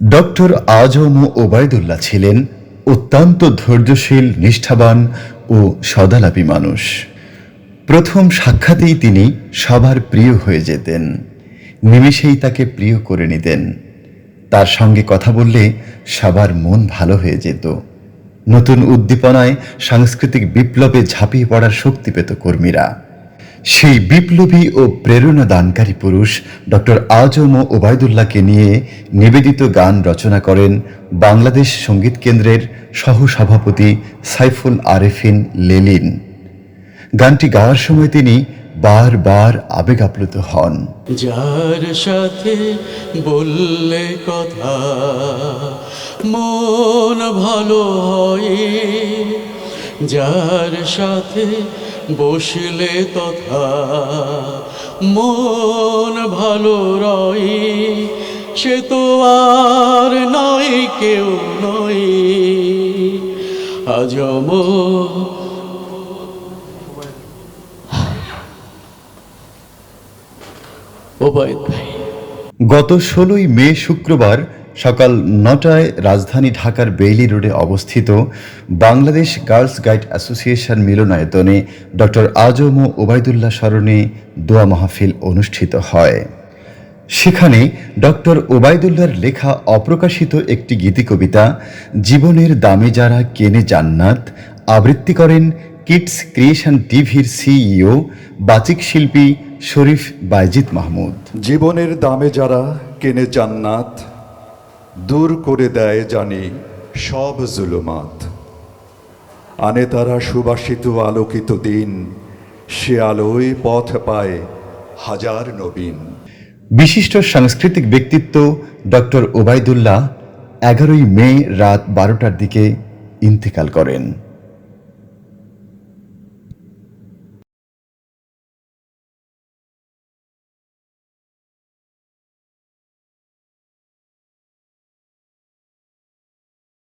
Doctor আজম ওবায়দুল্লাহ ছিলেন অত্যন্ত ধৈর্যশীল, নিষ্ঠাবান ও সদালাপী মানুষ। প্রথম সাক্ষাতেই তিনি সবার প্রিয় হয়ে যেতেন। নিমেষেই তাকে প্রিয় করে নিতেন। তার সঙ্গে কথা বললে সবার মন ভালো হয়ে যেত। নতুন উদ্দীপনায় সাংস্কৃতিক বিপ্লবে ঝাঁপিয়ে পড়ার শক্তি পেত কর্মীরা। সেই বিপ্লবী ও প্রেরণা দানকারী পুরুষ ডক্টর আজম ওবায়দুল্লাহকে নিয়ে নিবেদিত গান রচনা করেন বাংলাদেশ সংগীত কেন্দ্রের সহসভাপতি সাইফুল আরেফিন লেলিন। গানটি গাওয়ার সময় তিনি বারবার আবেগ আপ্লুত হন। যার সাথে বললে কথা, মন ভালো হয়। যার সাথে বসলে তথা মন ভালো রয়। সে তো আর নয়, কেউ নয়। আজম ওবায়দ গত ষোলোই মে শুক্রবার সকাল নটায় রাজধানী ঢাকার বেইলি রোডে অবস্থিত বাংলাদেশ গার্লস গাইড অ্যাসোসিয়েশন মিলনায়তনে ডক্টর আজম ও ওবায়দুল্লাহ স্মরণে দোয়া মাহফিল অনুষ্ঠিত হয়। সেখানে ডক্টর ওবায়দুল্লাহর লেখা অপ্রকাশিত একটি গীতিকবিতা, জীবনের দামে যারা কেনে জান্নাত, আবৃত্তি করেন কিডস ক্রিয়েশন টিভির সিইও, বাচিক শিল্পী শরীফ বাইজিদ মাহমুদ। জীবনের দামে যারা কেনে জান্নাত দূর করে দেয় জানি সব জুলুমাত। আনে তারা সুবাসিত আলোকিত দিন, সে আলোয় পথ পায় হাজার নবীন। বিশিষ্ট সাংস্কৃতিক ব্যক্তিত্ব ডক্টর ওবায়দুল্লাহ এগারোই মে রাত বারোটার দিকে ইন্তেকাল করেন।